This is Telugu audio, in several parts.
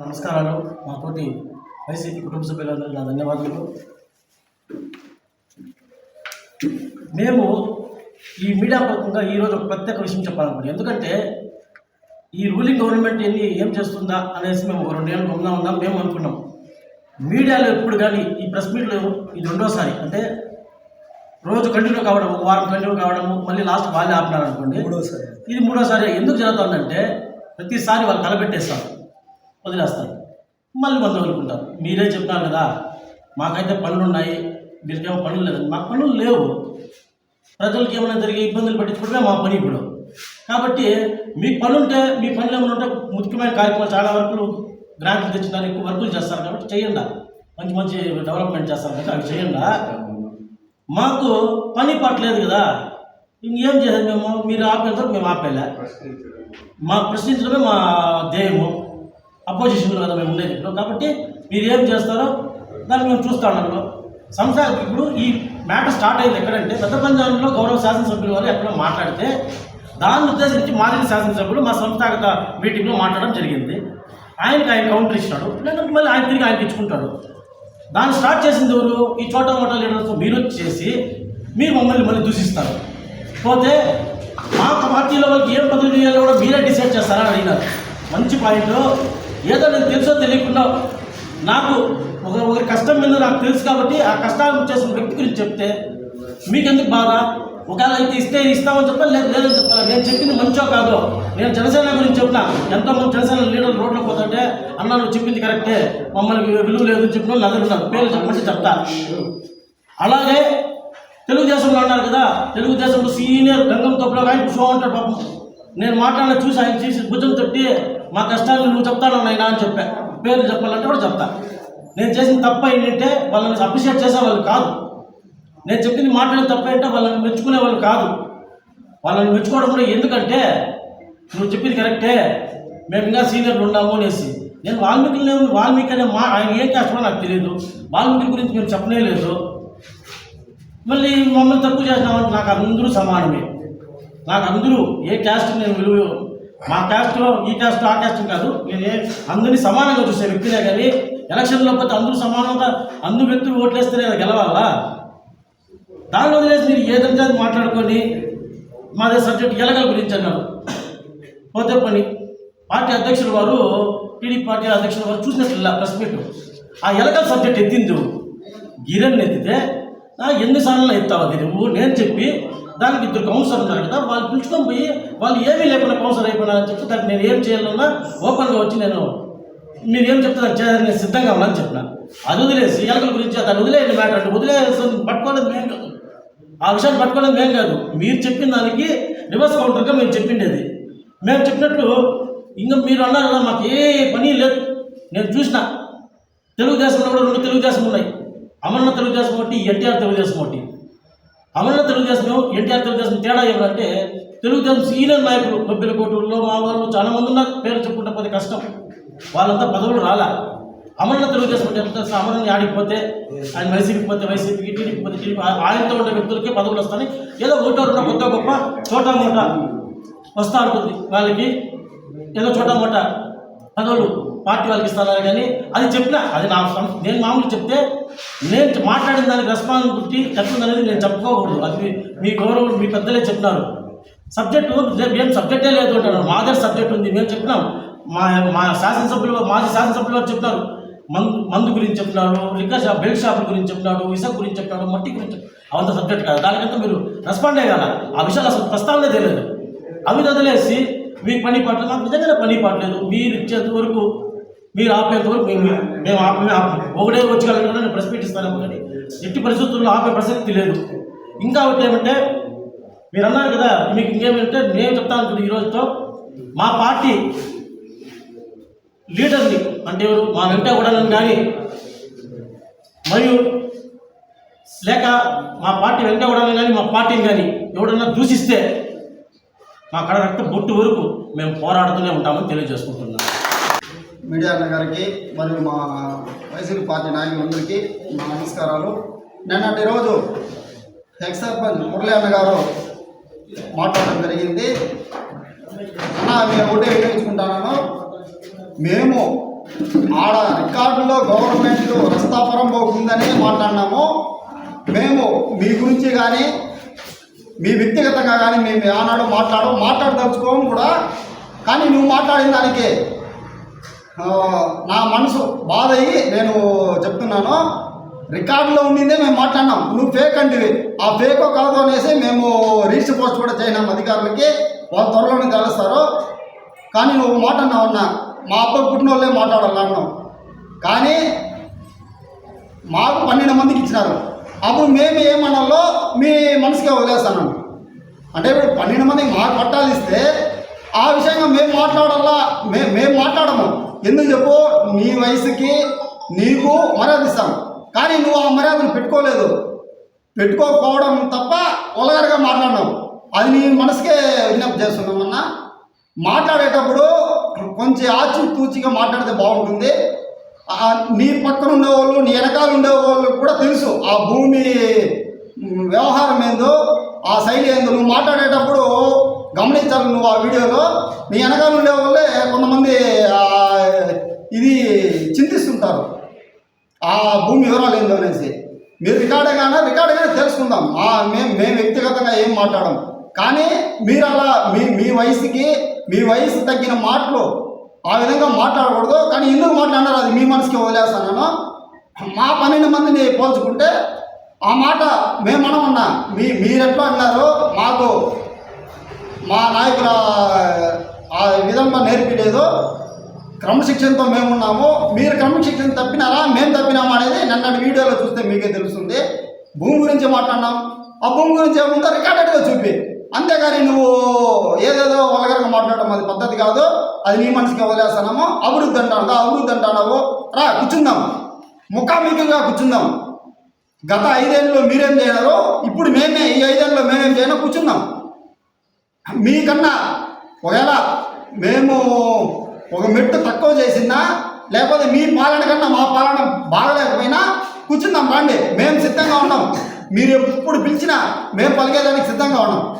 నమస్కారాలు. మాతోటి వైసీపీ కుటుంబ సభ్యులందరూ నా ధన్యవాదాలు. మేము ఈ మీడియా పరంగా ఈరోజు ఒక ప్రత్యేక విషయం చెప్పాలనుకుంటున్నాం ఎందుకంటే ఈ రూలింగ్ గవర్నమెంట్ ఎన్ని ఏం చేస్తుందా అనేసి మేము ఒక రెండేళ్ళు ఉందా ఉందాం మేము అనుకున్నాం. మీడియాలో ఎప్పుడు కానీ ఈ ప్రెస్ మీట్లు ఇది రెండోసారి. అంటే రోజు కంటిన్యూ కావడం ఒక వారం కంటిన్యూ కావడము మళ్ళీ లాస్ట్ వాళ్ళే ఆపినారు అనుకోండి మూడోసారి. ఇది మూడోసారి. ఎందుకు జరుగుతుందంటే ప్రతిసారి వాళ్ళు కలబెట్టేస్తారు వదిలేస్తారు మళ్ళీ మందు వదులుకుంటారు మీరే చెప్తున్నారు కదా మాకైతే పనులు ఉన్నాయి మీరికేమో పనులు లేదు మాకు పనులు లేవు. ప్రజలకి ఏమైనా జరిగే ఇబ్బందులు పట్టించుకోవడమే మా పని ఇప్పుడు. కాబట్టి మీకు పని ఉంటే మీ పనులు ఏమైనా ఉంటే ముఖ్యమైన కార్యక్రమాలు చాలా వరకు గ్రాంట్లు తెచ్చినారు ఎక్కువ వర్కులు చేస్తారు కాబట్టి చేయండి. మంచి మంచి డెవలప్మెంట్ చేస్తారు కాబట్టి అవి చేయండి. మాకు పని పట్టలేదు కదా. ఇంకేం చేసేది మేము? మీరు ఆపేంత వరకు మేము ఆపేలే మా ప్రశ్నించడమే మా ధ్యేయము. అపోజిషన్లో కదా మేము ఉండేది. ఇప్పుడు కాబట్టి మీరు ఏం చేస్తారో దాన్ని మేము చూస్తాం అందులో సంస్థ ఇప్పుడు ఈ మ్యాటర్ స్టార్ట్ అయింది ఎక్కడంటే పెద్ద పంజాబ్లో గౌరవ శాసనసభ్యులు వారు ఎక్కడో మాట్లాడితే దాన్ని ఉద్దేశించి మాజీ శాసనసభ్యులు మా సంస్థాగత మీటింగ్లో మాట్లాడడం జరిగింది. ఆయనకి ఆయన కౌంటర్ ఇచ్చినాడు లేదంటే మళ్ళీ ఆయన తిరిగి ఆయనకి ఇచ్చుకుంటాడు. దాన్ని స్టార్ట్ చేసింది ఎవరు? ఈ చోట మోటా లీడర్స్ మీరు వచ్చేసి మీరు మమ్మల్ని మళ్ళీ దూషిస్తారు. పోతే మా పార్టీలో వాళ్ళకి ఏం పదవి ఇవ్వాలో కూడా మీరే డిసైడ్ చేస్తారని అడిగినారు. మంచి పాయింట్ ఏదో నేను తెలుసో తెలియకుండా నాకు ఒక ఒకరి కష్టం మీద నాకు తెలుసు కాబట్టి ఆ కష్టాలు చేసిన వ్యక్తి గురించి చెప్తే మీకెందుకు బాధ? ఒకవేళ అయితే ఇస్తే ఇస్తామని చెప్పాలి? లేదు లేదని చెప్పాలి? నేను చెప్పింది మంచో కాదో? నేను జనసేన గురించి చెప్తా. ఎంతో మంది జనసేన లీడర్ రోడ్లో పోతుంటే అన్న నువ్వు చెప్పింది కరెక్టే. మమ్మల్ని విలువ లేదని చెప్పిన వాళ్ళు నలుగురు ఉన్నారు. పేర్లు చెప్పమంటే చెప్తా. అలాగే తెలుగుదేశంలో అన్నారు కదా తెలుగుదేశంలో సీనియర్ గంగం తప్పులో కానీ షో పాపం. నేను మాట్లాడిన చూసి ఆయన చూసి భుజం తొట్టి మా కష్టాలు నువ్వు చెప్తాను నాయనా అని చెప్పా. పేర్లు చెప్పాలంటే కూడా చెప్తా. నేను చేసిన తప్ప ఏంటంటే వాళ్ళని అప్రిషియేట్ చేసే వాళ్ళు కాదు. నేను చెప్పింది మాట్లాడిన తప్ప ఏంటంటే వాళ్ళని మెచ్చుకునే వాళ్ళు కాదు. వాళ్ళని మెచ్చుకోవడం కూడా ఎందుకంటే నువ్వు చెప్పింది కరెక్టే. మేము ఇంకా సీనియర్లు ఉన్నాము అనేసి. నేను వాల్మీకి వాల్మీకి అనే మా ఆయన ఏం చేస్తామో నాకు తెలియదు. వాల్మీకి గురించి మేము చెప్పనే లేదు. మళ్ళీ మమ్మల్ని తక్కువ చేసినామంటే నాకు అందరూ సమానమే. నాకు అందరూ ఏ క్యాస్ట్ నేను విలువ మా క్యాస్ట్లో ఈ క్యాస్ట్ ఆ క్యాస్ట్ కాదు నేను ఏ అందరినీ సమానంగా చూసే వ్యక్తినే కానీ ఎలక్షన్లో పోతే అందరూ సమానంగా అందరు వ్యక్తులు ఓట్లేస్తేనే అది గెలవాలా? దాని వదిలేసి మీరు ఏదంటే అది మాట్లాడుకొని మాదే సబ్జెక్ట్ ఎలకల గురించి అన్నారు. పోతే పని పార్టీ అధ్యక్షుడు వారు టీడీపీ పార్టీ అధ్యక్షుడు వారు చూసినట్ల ప్రెస్ మీట్ ఆ ఎలకల సబ్జెక్ట్ ఎత్తింది నువ్వు. గిరణ్ ఎత్తితే ఎన్నిసార్లు ఎత్తావు అది నువ్వు నేను చెప్పి దానికి ఇద్దరు కౌన్సిలర్ ఉన్నారు కదా వాళ్ళు పిలుచుకొని పోయి వాళ్ళు ఏమీ లేకుండా కౌన్సిలర్ అయిపోయినారని చెప్పి దానికి నేను ఏం చేయాలన్నా ఓపెన్గా వచ్చి నేను మీరు ఏం చెప్తారు చేయాలని నేను సిద్ధంగా ఉన్నాను చెప్పిన. అది వదిలేసి ఎలకల గురించి దాన్ని వదిలేయండి మ్యాటర్ అంటే వదిలేసి పట్టుకోలేదు మేము కాదు. ఆ విషయాన్ని పట్టుకోవడం మేం కాదు. మీరు చెప్పిన దానికి రివర్స్ కౌంటర్గా మేము చెప్పిండేది. మేము చెప్పినట్లు ఇంకా మీరు అన్నారు కదా మాకు ఏ పని లేదు. నేను చూసిన. తెలుగుదేశంలో కూడా రెండు తెలుగుదేశం ఉన్నాయి. అమరణ తెలుగుదేశం ఒకటి ఎన్టీఆర్ తెలుగుదేశం ఒకటి. అమరణ తెలుగుదేశం ఎన్టీఆర్ తెలుగుదేశం తేడా ఏమంటే తెలుగుదేశం సీనియర్ నాయకులు బొబ్బిల కోటూరులో మా వాళ్ళు చాలా మంది ఉన్నారు. పేరు చెప్పుకుంటే పది కష్టం. వాళ్ళంతా పదవులు రాలా. అమరణ తెలుగుదేశం అంటే ఎంత తెలుసా? అమరణ ఆడిపోతే ఆయన వైసీపీ పోతే వైసీపీకి టీడీపీ పోతే టీడీపీ ఆయనతో ఉండే వ్యక్తులకే పదవులు వస్తాయి. ఏదో ఒకటో రెండో కొత్త గొప్ప చోట మూట వస్తూ ఉంటుంది. వాళ్ళకి ఏదో చోట మూట పదవులు పార్టీ వాళ్ళకి ఇస్తానని కానీ అది చెప్పినా అది నా నేను మామూలు చెప్తే నేను మాట్లాడిన దానికి రెస్పాన్సిబిలిటీ ఎట్లుందనేది నేను చెప్పుకోకూడదు. అది మీ- గౌరవం మీ పెద్దలే చెప్పినారు. సబ్జెక్టు మేము సబ్జెక్టే లేదు అంటారు మా దగ్గర సబ్జెక్ట్ ఉంది మేము చెప్పినాం. మా మా శాసనసభ్యులు మాజీ శాసనసభ్యులు వారు చెప్తున్నారు మందు మందు గురించి చెప్తున్నాడు లిక్కర్ షాప్ బెల్ట్ షాపుల గురించి చెప్తున్నాడు ఇసక్ గురించి చెప్తున్నాడు మట్టి గురించి అవంత సబ్జెక్ట్ కాదు. దానికంతా మీరు రెస్పాండ్ అయ్యాల ఆ విషయాలు అసలు ప్రస్తావనే తెలియదు. అవి వదిలేసి మీ పని పాటలు నాకు నిజంగానే పని పాటలేదు. మీరు ఇచ్చేంత వరకు మీరు ఆపేంతవరకు మేము మేము ఆప ఆపం. ఒకటే వచ్చి కలగడం నేను ప్రెస్ మీట్ కానీ ఎట్టి పరిస్థితుల్లో ఆపే ప్రసక్తి లేదు. ఇంకా ఒకటి ఏమంటే మీరు అన్నారు కదా మీకు ఇంకేమంటే నేను చెప్తాను ఇప్పుడు ఈ రోజుతో. మా పార్టీ లీడర్ని అంటే ఎవరు? మా వెంట కూడాలని కానీ మరియు లేక మా పార్టీ వెంట కూడాలని కానీ మా పార్టీని కానీ ఎవడన్నా దూషిస్తే మా కడ రక్త బొట్టు వరకు మేము పోరాడుతూనే ఉంటామని తెలియజేసుకుంటున్నాం మీడియా అన్న గారికి మరియు మా వైసీపీ పార్టీ నాయకులందరికీ మా నమస్కారాలు. నిన్నటి రోజు ఎక్స్ సర్పంచ్ మురళీ అన్న గారు మాట్లాడడం జరిగింది. అన్న మేము ఒకటే వినియోగించుకుంటాను మేము ఆడ రికార్డులో గవర్నమెంట్ రస్తాపురం పోతుందనే మాట్లాడినాము. మేము మీ గురించి కానీ మీ వ్యక్తిగతంగా కానీ మేము ఆనాడు మాట్లాడడం మాట్లాడదలుచుకోము కూడా. కానీ నువ్వు మాట్లాడిన దానికి నా మనసు బాధ అయ్యి నేను చెప్తున్నాను. రికార్డులో ఉండిందే మేము మాట్లాడినాం. నువ్వు ఫేక్ అంటివి. ఆ ఫేకో కాదు అనేసి మేము రిజిస్టర్ పోస్ట్ కూడా చేయనాం అధికారులకి. వాళ్ళు త్వరలోనే తెలుస్తారు. కానీ నువ్వు మాట్లాడినావు అన్నా. మా అబ్బాయి పుట్టిన వాళ్ళే మాట్లాడాలన్నావు. కానీ మాకు పన్నెండు మందికి ఇచ్చినారు. అప్పుడు మేము ఏమనాలో మీ మనసుకే వదిలేస్తాను. అంటే ఇప్పుడు పన్నెండు మందికి మాకు పట్టాలు ఇస్తే ఆ విషయంగా మేము మాట్లాడాలా? మే మేము మాట్లాడము. ఎందుకు చెప్పు? నీ వయసుకి నీకు మర్యాద ఇస్తాం కానీ నువ్వు ఆ మర్యాదను పెట్టుకోలేదు. పెట్టుకోకపోవడం తప్ప ఒలగరగా మాట్లాడినావు అది నీ మనసుకే విజ్ఞప్తి చేస్తున్నామన్నా మాట్లాడేటప్పుడు కొంచెం ఆచి తూచిగా మాట్లాడితే బాగుంటుంది. నీ పక్కన ఉండేవాళ్ళు నీ వెనకాల ఉండేవాళ్ళు కూడా తెలుసు ఆ భూమి వ్యవహారం ఏందో ఆ శైలి ఏందో. నువ్వు మాట్లాడేటప్పుడు గమనించాలి నువ్వు ఆ వీడియోలో. నీ వెనకాల ఉండే వాళ్ళే కొంతమంది ఇది చింతిస్తుంటారు. ఆ భూమి వివరాలు ఏందో అనేసి. మీరు రికార్డే కానీ రికార్డే కానీ తెలుసుకుందాం. ఆ మేము మేము వ్యక్తిగతంగా ఏం మాట్లాడం. కానీ మీరు అలా మీ మీ వయసుకి మీ వయసు తగ్గిన మాటలు ఆ విధంగా మాట్లాడకూడదు. కానీ ఎందుకు మాట్లాడారు అది మీ మనసుకి వదిలేస్తాను మా పన్నెండు మందిని పోల్చుకుంటే ఆ మాట మేము అనమన్నా. మీ మీరెట్లా అన్నారు? మాకు మా నాయకుల ఆ విధంగా నేర్పిలేదు క్రమశిక్షణతో మేము ఉన్నాము మీరు క్రమశిక్షణ తప్పినారా? మేము తప్పినామా అనేది నన్నటి వీడియోలో చూస్తే మీకే తెలుస్తుంది. భూమి గురించి మాట్లాడినాం. ఆ భూమి గురించి ఏముందో రికార్డెడ్గా చూపి. అంతేగాని నువ్వు ఏదేదో వలగరగా మాట్లాడడం అది పద్ధతి కాదు. అది నీ మనసుకి వదిలేస్తున్నాము. అభివృద్ధి అంటాను అభివృద్ధి అంటావు రా కూర్చుందాం. ముఖాముఖిగా కూర్చుందాం. గత ఐదేళ్ళలో మీరేం చేయనారో ఇప్పుడు మేమే ఈ ఐదేళ్ళలో మేమేం చేయనో కూర్చుందాం. మీకన్నా ఒకవేళ మేము ఒక మెట్టు తక్కువ చేసినా లేకపోతే మీ పాలన కన్నా మా పాలన బాగలేకపోయినా కూర్చుందాం రండి. మేము సిద్ధంగా ఉన్నాం. మీరు ఎప్పుడు పిలిచినా మేము పలికేదానికి సిద్ధంగా ఉన్నాం.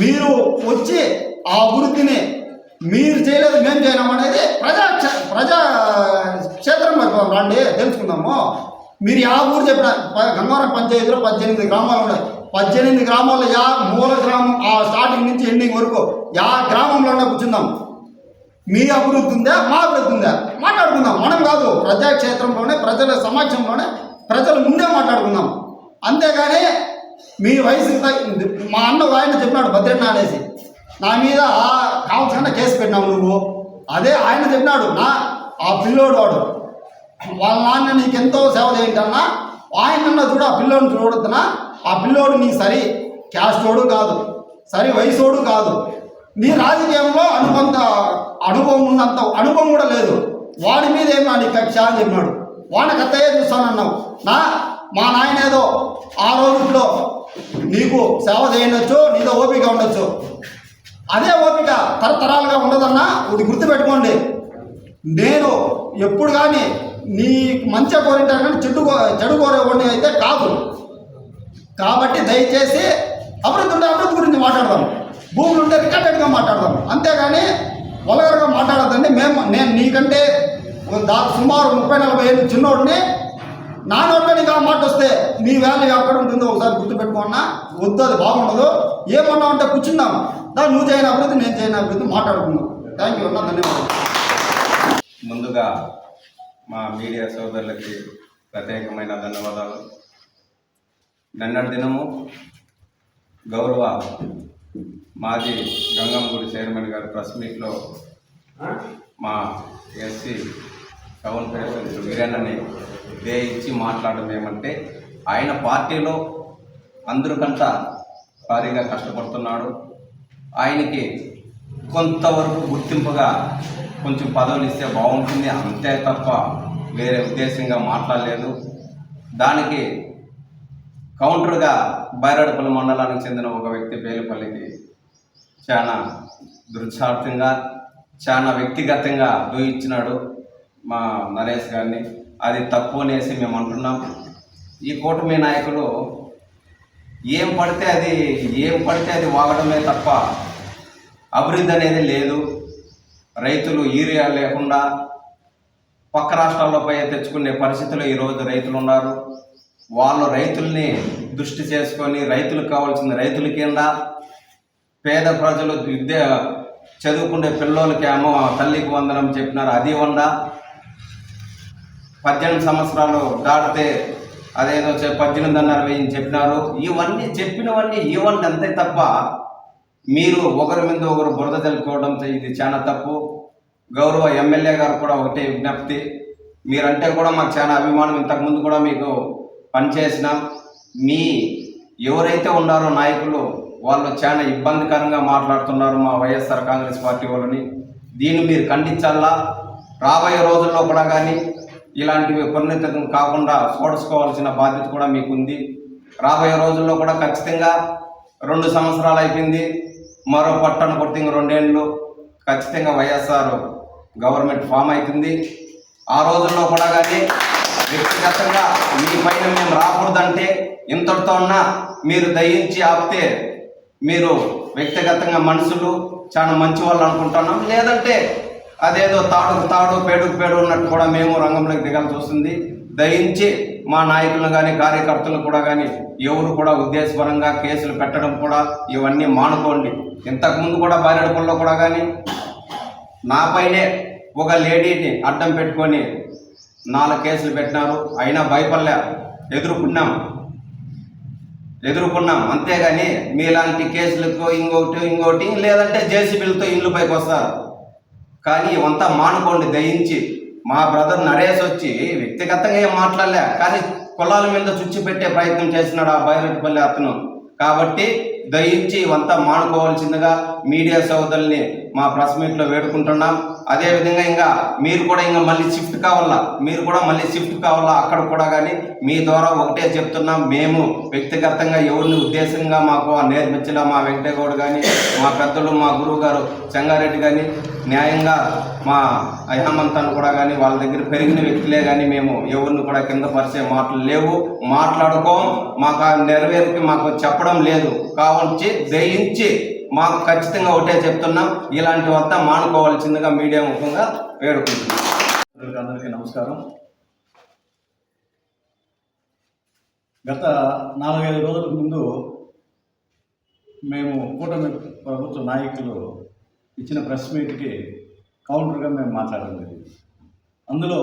మీరు వచ్చి ఆ అభివృద్ధిని మీరు చేయలేదు మేము చేయలేము అనేది ప్రజా ప్రజా క్షేత్రం వరకు రండి తెలుసుకుందాము. మీరు యా ఊరు చెప్పిన ప- గంగవరం పంచాయతీలో పద్దెనిమిది గ్రామాలు ఉన్నాయి. పద్దెనిమిది గ్రామాల యా మూల గ్రామం ఆ స్టార్టింగ్ నుంచి ఎండింగ్ వరకు యా గ్రామంలో కూర్చుందాం. మీ అభివృద్ధి ఉందా మా అభివృద్ధి ఉందా? మాట్లాడుకుందాం. మనం కాదు ప్రజాక్షేత్రంలోనే ప్రజల సమాజంలోనే ప్రజల ముందే మాట్లాడుకుందాం. అంతేగాని మీ వయసు మా అన్న ఒక ఆయన చెప్పినాడు భద్రన్న అనేసి. నా మీద కావాల్సిన కేసు పెట్టినావు నువ్వు. అదే ఆయన చెప్పినాడు నా ఆ పిల్లోడు వాడు. వాళ్ళ నాన్న నీకెంతో సేవ చేయంటన్నా ఆయన చూడ ఆ పిల్లోని చూడొద్దునా ఆ పిల్లోడు నీ సరి క్యాస్టోడు కాదు సరి వయసోడు కాదు. నీ రాజకీయంలో అనుబంధ అనుభవం ఉన్నంత అనుభవం కూడా లేదు. వాడి మీద ఏమన్నా నీ కక్ష అని చెప్పినాడు. వాడికి కత్తయ్యే చూస్తానన్నావు. నా మా నాయన ఏదో ఆ రోజుల్లో నీకు సేవ చేయనొచ్చు నీతో ఓపిక ఉండొచ్చు. అదే ఓపిక తరతరాలుగా ఉండదన్నా ఇది గుర్తుపెట్టుకోండి. నేను ఎప్పుడు కానీ నీ మంచిగా కోరింటాను కానీ చెడు కో చెడు కోరేవాడిని అయితే కాదు. కాబట్టి దయచేసి అభివృద్ధి ఉంటే అభివృద్ధి గురించి మాట్లాడదాం. భూములు ఉంటే రికార్డెడ్గా మాట్లాడదాం. అంతేగాని వలగరగా మాట్లాడద్దండి. మేము నేను నీకంటే దా సుమారు ముప్పై నలభై ఏళ్ళు చిన్నోడిని. నా నోట్లో నీకు ఆ మాట వస్తే నీ వాల్యూ ఎక్కడ ఉంటుందో ఒకసారి గుర్తుపెట్టుకున్నా వద్దు అది బాగుండదు. ఏమన్నా ఉంటే కూర్చుందాం. దాన్ని నువ్వు చేయని అభివృద్ధి నేను చేయని అభివృద్ధి మాట్లాడుకున్నాం థ్యాంక్ యూ అన్న ధన్యవాదాలు. ముందుగా మా మీడియా సోదరులకి ప్రత్యేకమైన ధన్యవాదాలు. నిన్నటి దినము గౌరవ మాజీ గంగంగూడి చైర్మన్ గారు ప్రెస్ మీట్లో మా ఎస్సీ టౌన్ ప్రెసిడెంట్ వీరన్నని దే ఇచ్చి మాట్లాడడం ఏమంటే ఆయన పార్టీలో అందరికంట భారీగా కష్టపడుతున్నాడు. ఆయనకి కొంతవరకు గుర్తింపుగా కొంచెం పదవులు ఇస్తే బాగుంటుంది. అంతే తప్ప వేరే ఉద్దేశంగా మాట్లాడలేదు. దానికి కౌంటర్గా బైరాడపల్లి మండలానికి చెందిన ఒక వ్యక్తి పేలుపల్లికి చాలా దృశ్యార్థంగా చాలా వ్యక్తిగతంగా దూయించినాడు మా నరేష్ గారిని. అది తప్పు అనేసి మేము అంటున్నాం. ఈ కూటమి నాయకులు ఏం పడితే అది ఏం పడితే అది వాగడమే తప్ప అభివృద్ధి అనేది లేదు. రైతులు యూరియా లేకుండా పక్క రాష్ట్రాల్లో పోయి తెచ్చుకునే పరిస్థితిలో ఈరోజు రైతులు ఉన్నారు. వాళ్ళు రైతుల్ని దృష్టి చేసుకొని రైతులకు కావాల్సిన రైతుల కింద పేద ప్రజలు విద్య చదువుకునే పిల్లలకేమో తల్లికి వందనం చెప్పినారు అది వంద. పద్దెనిమిది సంవత్సరాలు దాటితే అదేదో చె- పద్దెనిమిదిన్నర వెయ్యి చెప్పినారు. ఇవన్నీ చెప్పినవన్నీ ఇవ్వండి అంతే తప్ప మీరు ఒకరి మీద ఒకరు బురద చల్లుకోవడం ఇది చాలా తప్పు. గౌరవ ఎమ్మెల్యే గారు కూడా ఒకటే విజ్ఞప్తి. మీరంటే కూడా మాకు చాలా అభిమానం. ఇంతకుముందు కూడా మీకు పనిచేసిన మీ ఎవరైతే ఉన్నారో నాయకులు వాళ్ళు చాలా ఇబ్బందికరంగా మాట్లాడుతున్నారు మా వైఎస్ఆర్ కాంగ్రెస్ పార్టీ వాళ్ళని. దీన్ని మీరు ఖండించాలా? రాబోయే రోజుల్లో కూడా కానీ ఇలాంటివి పరిణితం కాకుండా చూడసుకోవాల్సిన బాధ్యత కూడా మీకుంది. రాబోయే రోజుల్లో కూడా ఖచ్చితంగా రెండు సంవత్సరాలు అయిపోయింది. మరో పట్టణ పుట్టింగ్ రెండేళ్ళు. ఖచ్చితంగా వైఎస్ఆర్ గవర్నమెంట్ ఫామ్ అవుతుంది. ఆ రోజుల్లో కూడా కానీ వ్యక్తిగతంగా మీ పైన మేము రాకూడదంటే ఇంతటితో ఉన్న మీరు దయించి ఆపితే మీరు వ్యక్తిగతంగా మనుషులు చాలా మంచి వాళ్ళు అనుకుంటున్నాం లేదంటే అదేదో తాడుకు తాడు పేడుకు పేడు ఉన్నట్టు కూడా మేము రంగంలోకి దిగాల్సి వస్తుంది. దయించి మా నాయకులను కానీ కార్యకర్తలు కూడా కానీ ఎవరు కూడా ఉద్దేశపరంగా కేసులు పెట్టడం కూడా ఇవన్నీ మానుకోండి. ఇంతకుముందు కూడా బారెడుపుల్లో కూడా కానీ నాపైనే ఒక లేడీని అడ్డం పెట్టుకొని నాలుగు కేసులు పెట్టినారు. అయినా భయపడలే. ఎదుర్కొన్నాం. ఎదుర్కొన్నాం. అంతేగాని మీలాంటి కేసులకు ఇంకొకటి ఇంకొకటి లేదంటే జేసీబీలతో ఇల్లు పైకి వస్తారు. కానీ ఇవంతా మానుకోండి దయించి. మా బ్రదర్ నరేష్ వచ్చి వ్యక్తిగతంగా ఏం మాట్లాడలే. కానీ కులాల మీద చుచ్చి పెట్టే ప్రయత్నం చేసినాడు ఆ బైరెడ్డిపల్లి అతను. కాబట్టి దయించి ఇవంతా మానుకోవాల్సిందిగా మీడియా సోదరుల్ని మా ప్రెస్ మీట్లో వేడుకుంటున్నాం అదేవిధంగా ఇంకా మీరు కూడా ఇంకా మళ్ళీ షిఫ్ట్ కావాలా? మీరు కూడా మళ్ళీ షిఫ్ట్ కావాలా? అక్కడ కూడా కానీ మీ ద్వారా ఒకటే చెప్తున్నాం. మేము వ్యక్తిగతంగా ఎవరిని ఉద్దేశంగా మాకు నేర్పించలే మా వెంకటగౌడ్ కానీ మా పెద్దలు మా గురువు గారు చెంగారెడ్డి కానీ న్యాయంగా మా అయామంతాన్ని కూడా కానీ వాళ్ళ దగ్గర పెరిగిన వ్యక్తులే కానీ మేము ఎవరిని కూడా కింద పరిచే మాటలు లేవు. మాట్లాడుకోం. మాకు ఆ మాకు చెప్పడం లేదు. కావచ్చు దయించి మాకు ఖచ్చితంగా ఒకటే చెప్తున్నాం. ఇలాంటి వద్ద మానుకోవాల్సిందిగా మీడియా ముఖంగా వేడుకుంటున్నాం. అందరికీ అందరికీ నమస్కారం. గత నాలుగైదు రోజుల ముందు మేము కూటమి ప్రభుత్వ నాయకులు ఇచ్చిన ప్రెస్ మీట్కి కౌంటర్గా మేము మాట్లాడడం జరిగింది. అందులో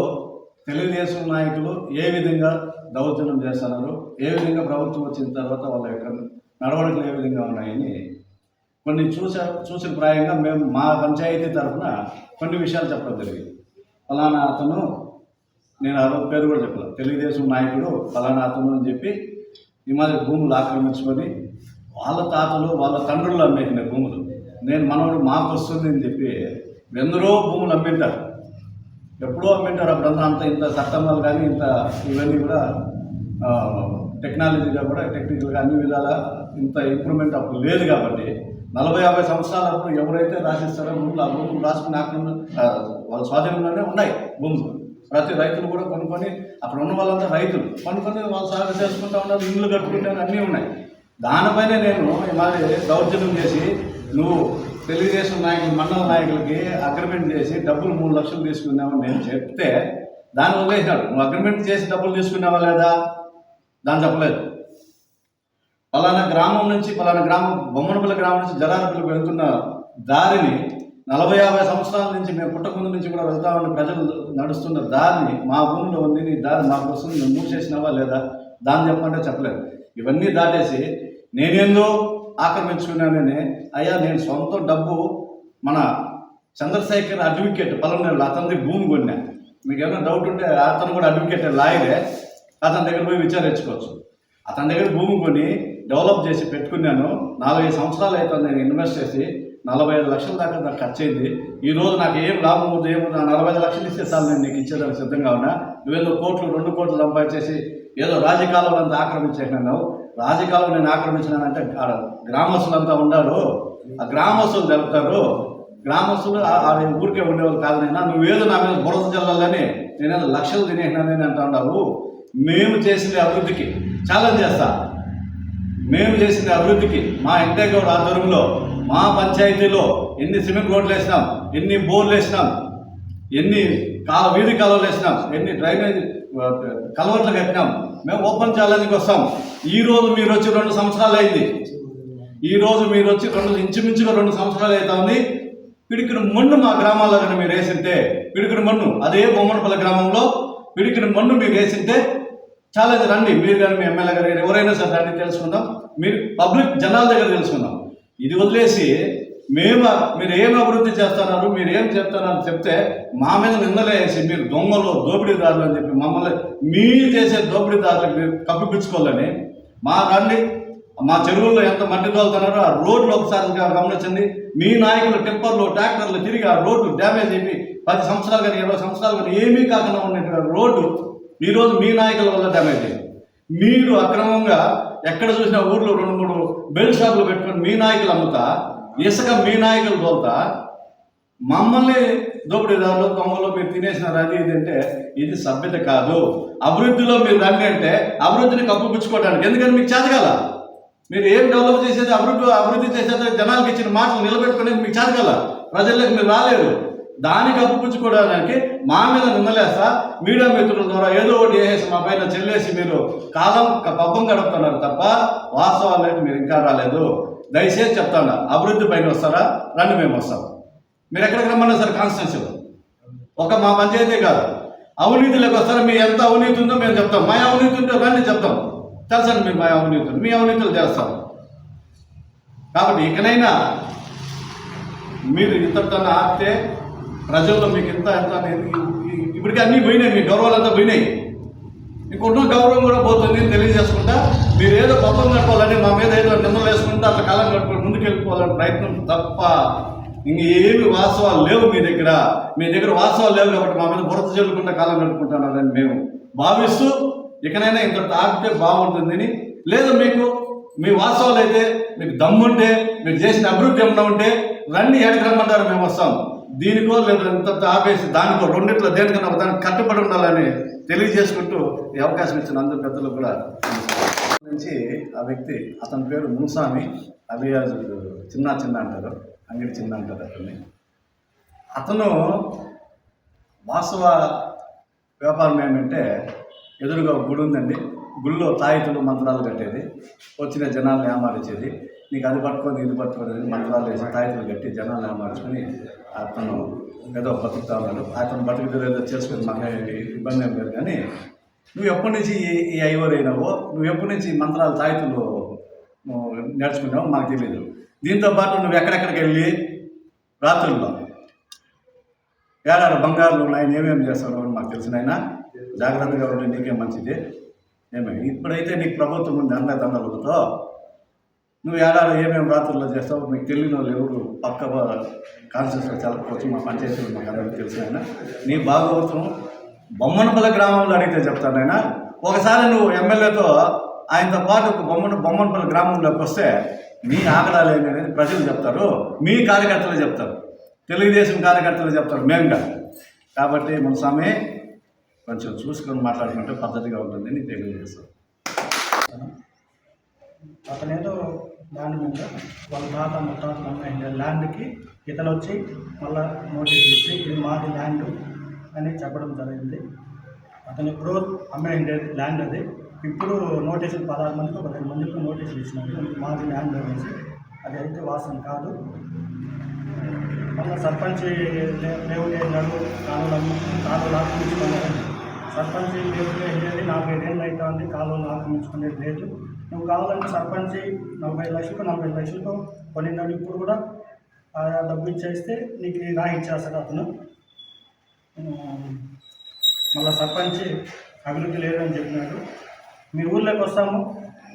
తెలుగుదేశం నాయకులు ఏ విధంగా దౌర్జన్యం చేస్తున్నారు ఏ విధంగా ప్రభుత్వం వచ్చిన తర్వాత వాళ్ళ యొక్క నడవడికలు ఏ విధంగా ఉన్నాయని కొన్ని చూసా చూసిన ప్రాయంగా మేము మా పంచాయతీ తరఫున కొన్ని విషయాలు చెప్పడం జరిగింది. ఫలానా అతను నేను ఆ రోజు పేరు కూడా చెప్పలేదు. తెలుగుదేశం నాయకుడు ఫలానా అతను అని చెప్పి ఈ మాదిరి భూములు ఆక్రమించుకొని వాళ్ళ తాతలు వాళ్ళ తండ్రులు అమ్మేసిన భూములు. నేను మనవడు మాకు వస్తుంది అని చెప్పి ఎందరో భూములు అమ్మింటారు. ఎప్పుడో అమ్మింటారు అప్పుడంతా అంత ఇంత చట్టంలో కానీ ఇంత ఇవన్నీ కూడా టెక్నాలజీగా కూడా టెక్నికల్గా అన్ని విధాలా ఇంత ఇంప్రూవ్మెంట్ అప్పుడు లేదు కాబట్టి నలభై యాభై సంవత్సరాల అప్పుడు ఎవరైతే రాసిస్తారో భూములు ఆ భూములు రాసుకుని ఆక్రమణ వాళ్ళ స్వాధీనంలోనే ఉన్నాయి భూములు ప్రతి రైతులు కూడా కొనుక్కొని అక్కడ ఉన్న వాళ్ళంతా రైతులు. కొనుక్కొని వాళ్ళు సాగు చేసుకుంటా ఉన్నారు ఇల్లు కట్టుకుంటారు అన్నీ ఉన్నాయి. దానిపైన నేను మరి దౌర్జన్యం చేసి నువ్వు తెలుగుదేశం నాయకులు మండల నాయకులకి అగ్రిమెంట్ చేసి డబ్బులు మూడు లక్షలు తీసుకున్నామని నేను చెప్తే దాన్ని వదిలేసినాడు. నువ్వు అగ్రిమెంట్ చేసి డబ్బులు తీసుకున్నావా లేదా? దాన్ని చెప్పలేదు పలానా గ్రామం నుంచి పలానా గ్రామం బొమ్మనపల్లి గ్రామం నుంచి జలారపల్లికి వెళ్తున్న దారిని నలభై యాభై సంవత్సరాల నుంచి మేము పుట్టకుందు నుంచి కూడా వెళ్తా ఉన్న ప్రజలు నడుస్తున్న దారిని మా భూమిలో ఉంది నీ దారి మాకు వస్తుంది నువ్వు మూసేసినావా లేదా? దాన్ని చెప్పమంటే చెప్పలేదు. ఇవన్నీ దాటేసి నేనేందో ఆక్రమించుకున్నానని అయ్యా నేను సొంత డబ్బు మన చంద్రశేఖర్ అడ్వకేట్ పలమనేరు అతనిది భూమి కొన్నా. మీకు ఏమైనా డౌట్ ఉంటే అతను కూడా అడ్వకేట్ లాయరే. అతని దగ్గర పోయి విచారించుకోవచ్చు. అతని దగ్గర భూమి కొని డెవలప్ చేసి పెట్టుకున్నాను. నాలుగైదు సంవత్సరాలు అయితే నేను ఇన్వెస్ట్ చేసి. నలభై ఐదు లక్షల దాకా నాకు ఖర్చు అయింది. ఈ రోజు నాకు ఏం లాభం ఉంది ఏమో నా నలభై ఐదు లక్షలు ఇస్తే సార్ నేను నీకు ఇచ్చేదానికి సిద్ధంగా ఉన్నా. నువ్వేదో కోట్లు రెండు కోట్లు సంపాదించేసి ఏదో రాజకాలంలో అంతా ఆక్రమించేసినావు రాజకీయాలు నేను ఆక్రమించినానంటే ఆడ గ్రామస్తులంతా ఉన్నారు. ఆ గ్రామస్తులు తెలుపుతారు. గ్రామస్తులు ఆ- ఊరికే ఉండేవాళ్ళు కాదనైనా నువ్వేదో నా మీద బురద జల్లాలని నేనేదో లక్షలు తినేసినానని అంటున్నావు మేము చేసిన అభివృద్ధికి. ఛాలెంజ్ చేస్తా. మేము చేసిన అభివృద్ధికి మా వెంకటేగౌడ ఆధ్వర్యంలో మా పంచాయతీలో ఎన్ని సిమెంట్ రోడ్లు వేసినాం ఎన్ని బోర్లు వేసినాం ఎన్ని కాల వీధి కాలువలు వేసినాం ఎన్ని డ్రైనేజ్ కలవట్లు కట్టినాం మేము ఓపెన్ ఛాలెంజ్కి వస్తాం. ఈ రోజు మీరు వచ్చి రెండు సంవత్సరాలు అయింది. ఈ రోజు మీరు వచ్చి రెండు ఇంచుమించుగా రెండు సంవత్సరాలు అవుతా ఉంది పిడికిన మన్ను మా గ్రామాల్లో కానీ మీరు వేసింటే పిడికిన మన్ను అదే బొమ్మనపల్లి గ్రామంలో పిడికిన మన్ను మీరు వేసింటే చాలా రండి. మీరు కానీ మీ ఎమ్మెల్యే గారు కానీ ఎవరైనా సరే రండి తెలుసుకుందాం. మీరు పబ్లిక్ జనాల దగ్గర తెలుసుకుందాం. ఇది వదిలేసి మేము మీరు ఏం అభివృద్ధి చేస్తున్నారు మీరు ఏం చెప్తున్నారు చెప్తే మా మీద నిందలేసి మీరు దొంగలు దోపిడీదారులు అని చెప్పి మమ్మల్ని మీరు చేసే దోపిడీదారులకు మీరు కప్పిపించుకోవాలని మా రండి. మా చెరువుల్లో ఎంత మట్టి తోలుతున్నారో ఆ రోడ్లు ఒకసారి గమనించండి. మీ నాయకులు టిప్పర్లు ట్రాక్టర్లు తిరిగి ఆ రోడ్లు డ్యామేజ్ అయిపోయి పది సంవత్సరాలు కానీ ఇరవై సంవత్సరాలు కానీ ఏమీ కాకుండా ఉన్నటువంటి రోడ్డు ఈరోజు మీ నాయకుల వల్ల డ్యామేజ్ అయింది. మీరు అక్రమంగా ఎక్కడ చూసినా ఊర్లో రెండు మూడు బెల్ట్ షాపులు పెట్టుకుని మీ నాయకులు అమ్ముతా ఇసుక మీ నాయకులు తోలుతా మమ్మల్ని దోపిడీదారులు దొంగలు మీరు తినేసినారు అది ఇది అంటే ఇది సభ్యత కాదు. అభివృద్ధిలో మీరు రండి అంటే అభివృద్ధిని కప్పుపుచ్చుకోవడానికి ఎందుకంటే మీకు చేతగల మీరు ఏం డెవలప్ చేసేది అభివృద్ధి అభివృద్ధి చేసేది జనాలకు ఇచ్చిన మాటలు నిలబెట్టుకునేది మీకు చేతగల ప్రజలకు మీరు రాలేరు దాన్ని కప్పుపుచ్చుకోవడానికి మా మీద నిమ్మలేస మీడియా మిత్రుల ద్వారా ఏదో ఒకటి వేసేసి మా పైన చెల్లేసి మీరు కాలం పబ్బం గడుపుతున్నారు తప్ప వాస్తవాలు అయితే మీరు ఇంకా రాలేదు. దయచేసి చెప్తాను అభివృద్ధి పైన వస్తారా? రండి మేము వస్తాం. మీరు ఎక్కడికి రమ్మన్నా సరే కాన్స్టిట్యూన్సీలో ఒక మా పంచాయతీ కాదు. అవినీతిలోకి వస్తారా? మీ ఎంత అవినీతి ఉందో మేము చెప్తాం. మా అవినీతి ఉంటే రండి చెప్తాం. తెలుసండి మీరు మా అవినీతులు మీ అవినీతులు చేస్తాం కాబట్టి ఇకనైనా మీరు ఇంతటితో ఆపితే ప్రజల్లో మీకు ఇంత ఎంత అనేది ఇప్పటికీ అన్నీ పోయినాయి మీ గౌరవాలంతా పోయినాయి. ఇంకొన్న గౌరవం కూడా పోతుంది అని తెలియజేసుకుంటా. మీరు ఏదో పబ్బం కట్టుకోవాలని మా మీద ఏదో నిమ్మలు వేసుకుంటే అట్లా కాలం కట్టుకొని ముందుకెళ్ళిపోవాలని ప్రయత్నం తప్ప ఇంక ఏమి వాస్తవాలు లేవు మీ దగ్గర. మీ దగ్గర వాస్తవాలు లేవు కాబట్టి మా మీద బురద చల్లుకుంటా కాలం గడుపుకుంటున్నారని మేము భావిస్తూ ఇకనైనా ఇంత ఆపితే బాగుంటుందని. లేదు మీకు మీ వాస్తవాలు అయితే మీకు దమ్ముంటే మీరు చేసిన అభివృద్ధి ఏమన్నా ఉంటే రండి ఎక్కడికి రమ్మంటారు మేము వస్తాం. దీనికో లేదా ఇంత ఆపేసి దానికో రెండిట్లో దేనికన్నా ఒక దానికి కట్టుబడి ఉండాలని తెలియజేసుకుంటూ ఈ అవకాశం ఇచ్చిన అందరు పెద్దలు కూడా నుంచి ఆ వ్యక్తి అతని పేరు మునుస్వామి అలియాజ్ చిన్న చిన్న అంటారు అంగడి చిన్న అంటారు అతన్ని. అతను వాస్తవ వ్యాపారం ఏమంటే ఎదురుగా ఒక గుడి ఉందండి. గుళ్ళో తాయితులు మంత్రాలు కట్టేది వచ్చిన జనాలను ఏమారించేది నీకు అది పట్టుకొని ఇది పట్టుకొని అని మంత్రాలు వేసి తాయితులు కట్టి జనాలు మార్చుకొని అతను ఏదో బతుకుతా ఉన్నాడు అతను బతుకుతారు ఏదో చేసుకుని మాకు ఇబ్బంది ఏం లేదు కానీ నువ్వు ఎప్పటి నుంచి ఈ- ఐవర్ అయినావో నువ్వు ఎప్పటి నుంచి ఈ మంత్రాలు తాయితులు నేర్చుకున్నావో మాకు తెలియదు దీంతో పాటు నువ్వు ఎక్కడెక్కడికి వెళ్ళి రాత్రుల్లో ఏడాది బంగారులు ఉన్నాయి ఏమేమి చేస్తావు అని మాకు తెలిసిన ఆయన జాగ్రత్తగా ఉంటే నీకే మంచిది. ఏమే ఇప్పుడైతే నీకు ప్రభుత్వం ఉంది అన్నదండలతో నువ్వు ఏడాది ఏమేమి రాత్రుల్లో చేస్తావు మీకు తెలియని వాళ్ళు ఎవరు పక్క చాలా కొంచెం మా పంచాయతీలో మాకు అందరికీ తెలుసు ఆయన నీ భాగవతం బొమ్మనపల్లి గ్రామంలో అడిగితే చెప్తాను ఆయన ఒకసారి నువ్వు ఎమ్మెల్యేతో ఆయనతో పాటు ఒక బొమ్మన బొమ్మనపల్లి గ్రామంలోకి వస్తే మీ ఆగడాలు ఏంటి అనేది ప్రజలు చెప్తారు మీ కార్యకర్తలు చెప్తారు తెలుగుదేశం కార్యకర్తలు చెప్తారు మేముగా. కాబట్టి మన స్వామి కొంచెం చూసుకొని మాట్లాడుకుంటే పద్ధతిగా ఉంటుందని తెలియజేస్తాను. అతనేదో దాని మీద వాళ్ళ తాత ముత్తాత అమ్మాయి ల్యాండ్కి ఇతను వచ్చి మళ్ళా నోటీస్ ఇచ్చి ఇది మాది ల్యాండ్ అని చెప్పడం జరిగింది. అతను ఇప్పుడు అమ్మాయి ల్యాండ్ అది. ఇప్పుడు నోటీసులు పదహారు మందికి ఒక రెండు మందికి నోటీసులు ఇచ్చినారు మాది ల్యాండ్ అనేసి. అది అయితే వాసన కాదు. మళ్ళీ సర్పంచ్ లే- లేవుడు కాలువలు కాలువలు ఆక్రమించుకున్నారు. సర్పంచ్ లేవుడు అయ్యేది నలభై అవుతుంది కాలువలు ఆక్రమించుకునేది లేదు. నువ్వు కావాలంటే సర్పంచ్ నలభై లక్షలకు నలభై లక్షలకు కొనినాడు ఇప్పుడు కూడా ఆ డబ్బు ఇచ్చేస్తే నీకు రాయిచ్చేస్తాడు అతను. మళ్ళీ సర్పంచ్ అభివృద్ధి లేదని చెప్పినాడు. మీ ఊర్లోకి వస్తాము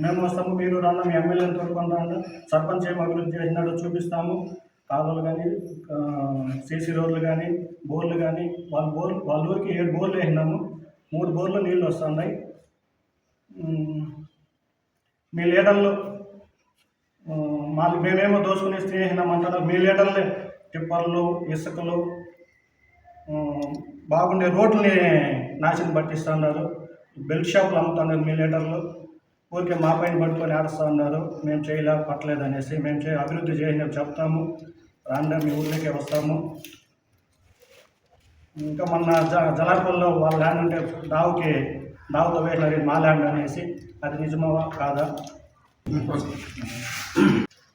మేము వస్తాము మీరు రాను మీ ఎమ్మెల్యేని తోడుకొని రాను సర్పంచ్ ఏం అభివృద్ధి చేసినాడో చూపిస్తాము. కాలువలు కానీ సీసీ రోడ్లు కానీ బోర్లు కానీ వాళ్ళ బోర్ వాళ్ళ ఊరికి ఏడు బోర్లు వేసినాము. మూడు బోర్లు నీళ్ళు వస్తున్నాయి. మీ లీడర్లు ఉమ్, మేమేమో దోసుకునే స్నేహితం అంటారు. మీ లీడర్లే టిప్పర్లు ఇసుకలు బాగుండే రోడ్లని నాశనం పట్టిస్తున్నారు. బెల్ట్ షాపులు అమ్ముతున్నారు మీ లీడర్లు. ఊరికే మా పైన పట్టుకొని ఆడుస్తూ ఉన్నారు మేము చేయలే పట్టలేదు అనేసి మేము చే అభివృద్ధి చేయని చెప్తాము. రాండా మీ ఊళ్ళకే వస్తాము. ఇంకా మొన్న జ జలాపల్లో వాళ్ళ ల్యాండ్ ఉంటే దావుకి వేసినారు ఇది మా ల్యాండ్ అనేసి అది నిజమా కాదా?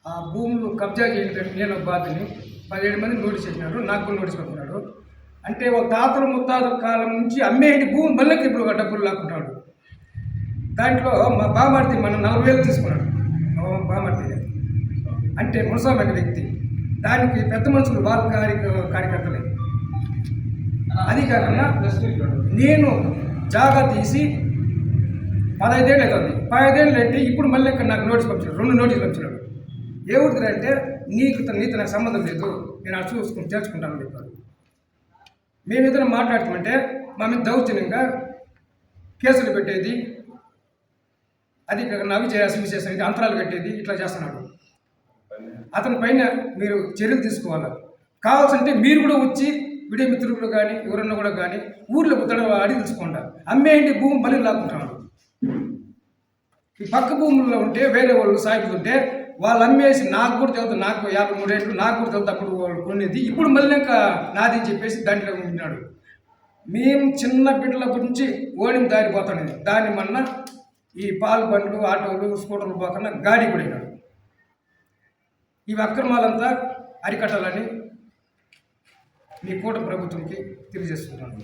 ఆ భూములు కబ్జా చేయడానికి నేను ఒక బాధని పదిహేడు మంది నోటీస్ చేసినారు నాకు కూడా నోటీస్ పంపినాడు. అంటే ఒక తాతల ముత్తాతల కాలం నుంచి అమ్మేటి భూమి మళ్ళీ ఇప్పుడు ఒక డబ్బులు లాక్కుంటాడు దాంట్లో మా బామార్తి మన నలభై వేలు తీసుకున్నాడు. బామార్తి అంటే మునస్వామి అనే వ్యక్తి. దానికి పెద్ద మనుషులు వాళ్ళ కార్య కార్యకర్తలే అది కాకుండా నేను జాగా తీసి పదహైదేళ్ళు అవుతుంది. పదహైదేళ్ళు అంటే ఇప్పుడు మళ్ళీ ఇక్కడ నాకు నోటీస్ పంపించాడు రెండు నోటీసులు పంపించాడు ఏ ఊరికి అంటే నీకు త- నీతో నాకు సంబంధం లేదు. నేను అది చూసుకుని చేర్చుకుంటానని చెప్పారు. మేము ఇద్దరు మాట్లాడుతామంటే మా మీద దౌర్జన్యంగా కేసులు పెట్టేది అది కాకుండా చేయాల్సి విశేషం చేసేది అంతరాలు పెట్టేది ఇట్లా చేస్తున్నాడు. అతని పైన మీరు చర్యలు తీసుకోవాలి. కావాల్సింటే మీరు కూడా వచ్చి వీడియో మిత్రులు కానీ ఎవరన్నా కూడా కానీ ఊర్లో కుత్తడం ఆడి తెలుసుకోండి అమ్మేయండి భూమి మళ్ళీ లాక్కుంటున్నాడు ఈ పక్క భూముల్లో ఉంటే వేరే వాళ్ళు సాగుతుంటే వాళ్ళు అమ్మేసి నాకు కూడా తెలుతుంది నాకు యాభై మూడు మూడేళ్ళు నాకు కూడా తెలుస్తుంది అప్పుడు వాళ్ళు కొనేది. ఇప్పుడు మళ్ళీ ఇంకా నాది చెప్పేసి దాంట్లో ఉంటున్నాడు. మేము చిన్న బిడ్డలప్పటి గురించి ఓడిని దారిపోతాడు దాని మొన్న ఈ పాలు బండ్లు ఆటోలు స్కూటర్లు పోకుండా గాడి కూడా ఇవి అక్రమాలంతా అరికట్టాలని మీ కూట ప్రభుత్వంకి తెలియజేస్తున్నాను.